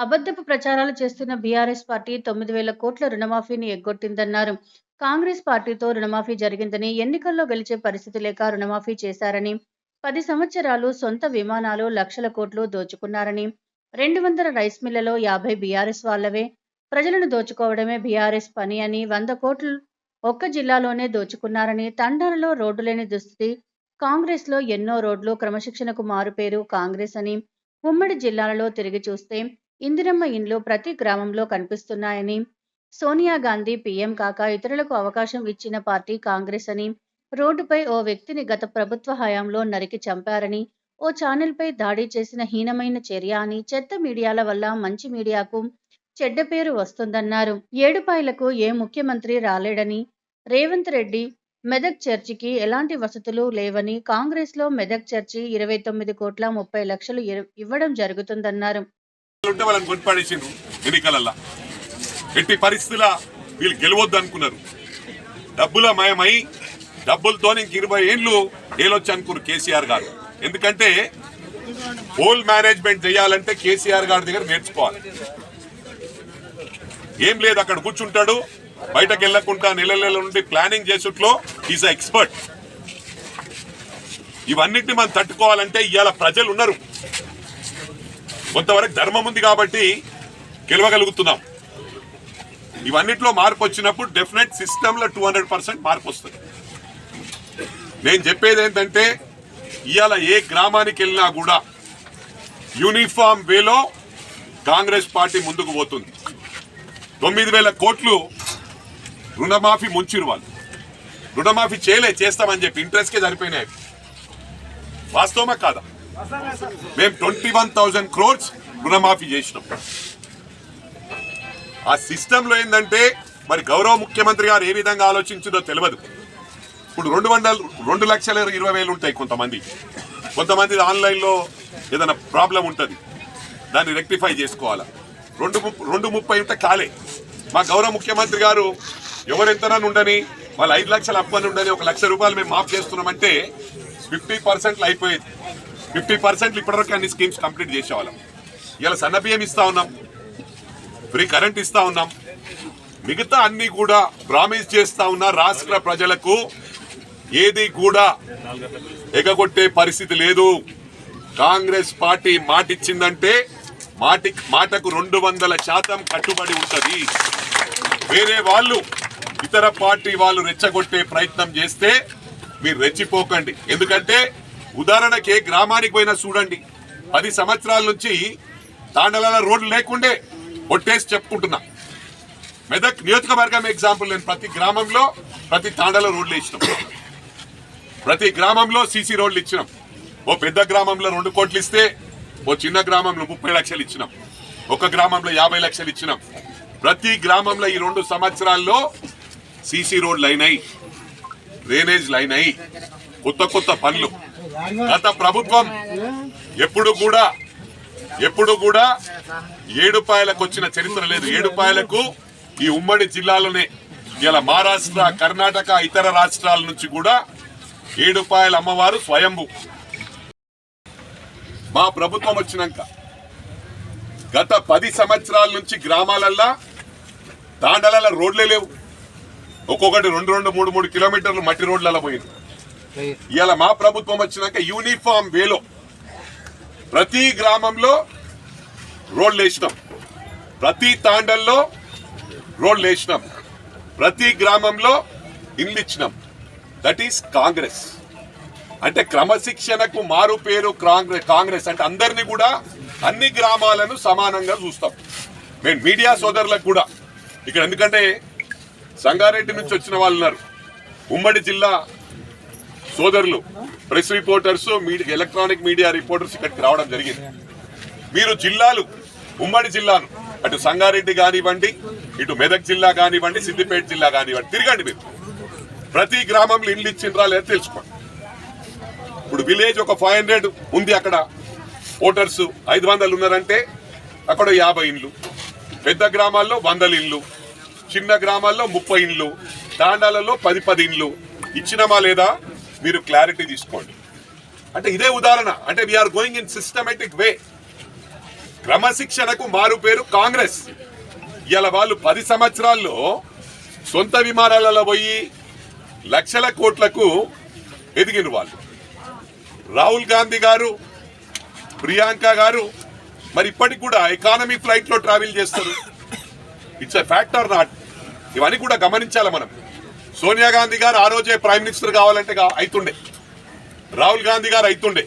అబద్ధపు ప్రచారాలు చేస్తున్న బీఆర్ఎస్ పార్టీ తొమ్మిది వేల కోట్ల రుణమాఫీని ఎగ్గొట్టిందన్నారు. కాంగ్రెస్ పార్టీతో రుణమాఫీ జరిగిందని ఎన్నికల్లో గెలిచే పరిస్థితి లేక రుణమాఫీ చేశారని పది సంవత్సరాలు సొంత విమానాలు లక్షల కోట్లు దోచుకున్నారని రెండు వందల రైస్ మిల్లలో యాభై బీఆర్ఎస్ వాళ్ళవే ప్రజలను దోచుకోవడమే బీఆర్ఎస్ పని అని వంద కోట్లు ఒక్క జిల్లాలోనే దోచుకున్నారని తండాలలో రోడ్డు లేని దుస్థితి కాంగ్రెస్లో ఎన్నో రోడ్లు క్రమశిక్షణకు మారుపేరు కాంగ్రెస్ అని ఉమ్మడి జిల్లాలలో తిరిగి చూస్తే ఇందిరమ్మ ఇండ్లు ప్రతి గ్రామంలో కనిపిస్తున్నాయని. సోనియా గాంధీ పీఎం కాక ఇతరులకు అవకాశం ఇచ్చిన పార్టీ కాంగ్రెస్ అని రోడ్డుపై ఓ వ్యక్తిని గత ప్రభుత్వ హయాంలో నరికి చంపారని ఓ ఛానల్పై దాడి చేసిన హీనమైన చర్య అని చెత్త మీడియాల వల్ల మంచి మీడియాకు చెడ్డ పేరు వస్తుందన్నారు. ఏడుపాయలకు ఏ ముఖ్యమంత్రి రాలేడని రేవంత్ రెడ్డి మెదక్ చర్చికి ఎలాంటి వసతులు లేవని కాంగ్రెస్లో మెదక్ చర్చి ఇరవై తొమ్మిది కోట్ల ముప్పై లక్షలు ఇవ్వడం జరుగుతుందన్నారు. ఉంటే వాళ్ళని కొనిపడేసిండ్రు ఎన్నికలల్లా. ఎట్టి పరిస్థితుల వీళ్ళు గెలవద్దు అనుకున్నారు డబ్బుల మయమై డబ్బులతో ఇంక ఇరవై ఏళ్ళు ఏలొచ్చు అనుకున్నారు కేసీఆర్ గారు. ఎందుకంటే హోల్ మేనేజ్మెంట్ చేయాలంటే కేసీఆర్ గారి దగ్గర నేర్చుకోవాలి. ఏం లేదు అక్కడ కూర్చుంటాడు బయటకు వెళ్ళకుండా నెల నెల నుండి ప్లానింగ్ చేసుట్లో ఈజ్ ఎక్స్పర్ట్ ఇవన్నిటిని మనం తట్టుకోవాలంటే ఇవాళ ప్రజలు ఉన్నారు కొంతవరకు ధర్మం ఉంది కాబట్టి గెలవగలుగుతున్నాం. ఇవన్నిట్లో మార్పు వచ్చినప్పుడు డెఫినెట్ సిస్టంలో టూ హండ్రెడ్ పర్సెంట్ మార్పు వస్తుంది. నేను చెప్పేది ఏంటంటే ఇవాళ ఏ గ్రామానికి వెళ్ళినా కూడా యూనిఫామ్ వేలో కాంగ్రెస్ పార్టీ ముందుకు పోతుంది. తొమ్మిది వేల కోట్లు రుణమాఫీ ముంచిరు వాళ్ళు. రుణమాఫీ చేయలే చేస్తామని చెప్పి ఇంట్రెస్ట్కే సరిపోయినాయి. వాస్తవమా కాదా? మేము ట్వంటీ వన్ థౌజండ్ క్రోర్స్ రుణమాఫీ చేసినాం. ఆ సిస్టంలో ఏంటంటే మరి గౌరవ ముఖ్యమంత్రి గారు ఏ విధంగా ఆలోచించిందో తెలియదు. ఇప్పుడు రెండు వందల రెండు లక్షల ఇరవై వేలు ఉంటాయి కొంతమంది. కొంతమంది ఆన్లైన్లో ఏదైనా ప్రాబ్లం ఉంటుంది. దాన్ని రెక్టిఫై చేసుకోవాలా? రెండు ముప్ప- రెండు ముప్పై ఉంటే కాలే. మా గౌరవ ముఖ్యమంత్రి గారు ఎవరెంతనా ఉండని వాళ్ళు ఐదు లక్షల అప్పని ఉండని ఒక లక్ష రూపాయలు మేము మాఫ్ చేస్తున్నామంటే ఫిఫ్టీ పర్సెంట్లు అయిపోయేది. ఫిఫ్టీ పర్సెంట్లు ఇప్పటివరకు అన్ని స్కీమ్స్ కంప్లీట్ చేసేవాళ్ళం. ఇలా సన్న బియ్యం ఇస్తా ఉన్నాం. ఫ్రీ కరెంట్ ఇస్తా ఉన్నాం. మిగతా అన్ని కూడా ప్రామిస్ చేస్తా ఉన్న రాష్ట్ర ప్రజలకు ఏది కూడా ఎగగొట్టే పరిస్థితి లేదు. కాంగ్రెస్ పార్టీ మాటిచ్చిందంటే మాటి మాటకు రెండు వందల శాతం కట్టుబడి ఉంటుంది. వేరే వాళ్ళు ఇతర పార్టీ వాళ్ళు రెచ్చగొట్టే ప్రయత్నం చేస్తే మీరు రెచ్చిపోకండి. ఎందుకంటే ఉదాహరణకి గ్రామానికి పోయినా చూడండి పది సంవత్సరాల నుంచి తాండలాల రోడ్లు లేకుండే ఒట్టేసి చెప్పుకుంటున్నా. మెదక్ నియోజకవర్గం ఎగ్జాంపుల్ నేను ప్రతి గ్రామంలో ప్రతి తాండల రోడ్లు ఇచ్చినాం ప్రతి గ్రామంలో సీసీ రోడ్లు ఇచ్చినాం. ఓ పెద్ద గ్రామంలో రెండు కోట్లు ఇస్తే ఓ చిన్న గ్రామంలో ముప్పై లక్షలు ఇచ్చినాం. ఒక గ్రామంలో యాభై లక్షలు ఇచ్చినాం. ప్రతి గ్రామంలో ఈ రెండు సంవత్సరాల్లో సీసీ రోడ్లు అయినాయి. డ్రైనేజ్లు అయినాయి. కొత్త కొత్త పనులు. గత ప్రభుత్వం ఎప్పుడు కూడా ఎప్పుడు కూడా ఏడుపాయలకు వచ్చిన చరిత్ర లేదు. ఏడుపాయలకు ఈ ఉమ్మడి జిల్లాలోనే ఇలా మహారాష్ట్ర కర్ణాటక ఇతర రాష్ట్రాల నుంచి కూడా ఏడుపాయల అమ్మవారు స్వయంభు. మా ప్రభుత్వం వచ్చినాక గత పది సంవత్సరాల నుంచి గ్రామాలల్లా తాండల రోడ్లే లేవు. ఒక్కొక్కటి రెండు రెండు మూడు మూడు కిలోమీటర్లు మట్టి రోడ్లలో పోయింది. ఇవాళ మా ప్రభుత్వం వచ్చినాక యూనిఫామ్ వేలో. ప్రతి గ్రామంలో రోడ్లు వేసినాం. ప్రతి తాండల్లో రోడ్లు వేసినాం. ప్రతి గ్రామంలో ఇల్లు ఇచ్చినాం. దట్ ఈస్ కాంగ్రెస్ అంటే క్రమశిక్షణకు మారు పేరు కాంగ్రెస్ కాంగ్రెస్ అంటే అందరినీ కూడా అన్ని గ్రామాలను సమానంగా చూస్తాం. మేము మీడియా సోదరులకు కూడా. ఇక్కడ ఎందుకంటే సంగారెడ్డి నుంచి వచ్చిన వాళ్ళు ఉన్నారు. ఉమ్మడి జిల్లా సోదరులు press reporters media electronic media reporters ఇక్కడికి రావడం జరిగింది. మీరు జిల్లాలు ఉమ్మడి జిల్లాను అటు సంగారెడ్డి కానివ్వండి ఇటు మెదక్ జిల్లా కానివ్వండి సిద్దిపేట జిల్లా కానివ్వండి తిరగండి మీరు. ప్రతి గ్రామంలో ఇల్లు ఇచ్చిండ్రా లేదా తెలుసుకోండి. ఇప్పుడు విలేజ్ ఒక ఫైవ్ హండ్రెడ్ ఉంది అక్కడ. ఓటర్స్ ఐదు వందలు ఉన్నారంటే అక్కడ యాభై ఇండ్లు. పెద్ద గ్రామాల్లో వందల ఇండ్లు. చిన్న గ్రామాల్లో ముప్పై ఇండ్లు. తాండాలలో పది పది ఇండ్లు. ఇచ్చినమా లేదా? మీరు క్లారిటీ తీసుకోండి. అంటే ఇదే ఉదాహరణ. అంటే we are going in systematic way క్రమశిక్షణకు మారు పేరు కాంగ్రెస్. ఇలా వాళ్ళు పది సంవత్సరాల్లో సొంత విమానాలలో పోయి లక్షల కోట్లకు ఎదిగిన వాళ్ళు. రాహుల్ గాంధీ గారు ప్రియాంక గారు మరి ఇప్పటికి కూడా ఎకానమీ ఫ్లైట్లో ట్రావెల్ చేస్తారు. ఇట్స్ ఎ ఫ్యాక్టర్ నాట్ ఇవన్నీ కూడా గమనించాలి మనం? సోనియా గాంధీ గారు ఆ రోజే ప్రైమ్ మినిస్టర్ కావాలంటే అవుతుండే రాహుల్ గాంధీ గారు అవుతుండే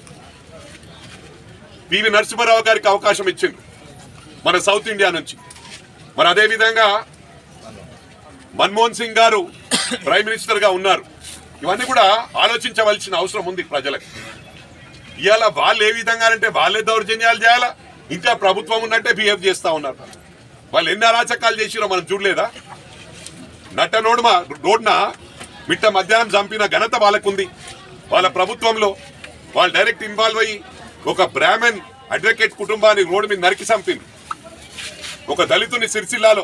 పివి నరసింహారావు గారికి అవకాశం ఇచ్చింది మన సౌత్ ఇండియా నుంచి. మరి అదే విధంగా మన్మోహన్ సింగ్ గారు ప్రైమ్ మినిస్టర్గా ఉన్నారు. ఇవన్నీ కూడా ఆలోచించవలసిన అవసరం ఉంది ప్రజలకు. ఇవాళ వాళ్ళు ఏ విధంగా అంటే వాళ్ళే దౌర్జన్యాలు చేయాలా? ఇంకా ప్రభుత్వం ఉన్నట్టే బిహేవ్ చేస్తూ ఉన్నారు. వాళ్ళు ఎన్ని అరాచకాలు చేసిరో మనం చూడలేదా? నట్ట రోడ్న మిట్ట మధ్యాహ్నం చంపిన ఘనత వాళ్ళకుంది. వాళ్ళ ప్రభుత్వంలో వాళ్ళు డైరెక్ట్ ఇన్వాల్వ్ అయ్యి ఒక బ్రాహ్మణ్ అడ్వకేట్ కుటుంబాన్ని రోడ్డు మీద నరికి చంపింది ఒక దళితుని సిరిసిల్లాలో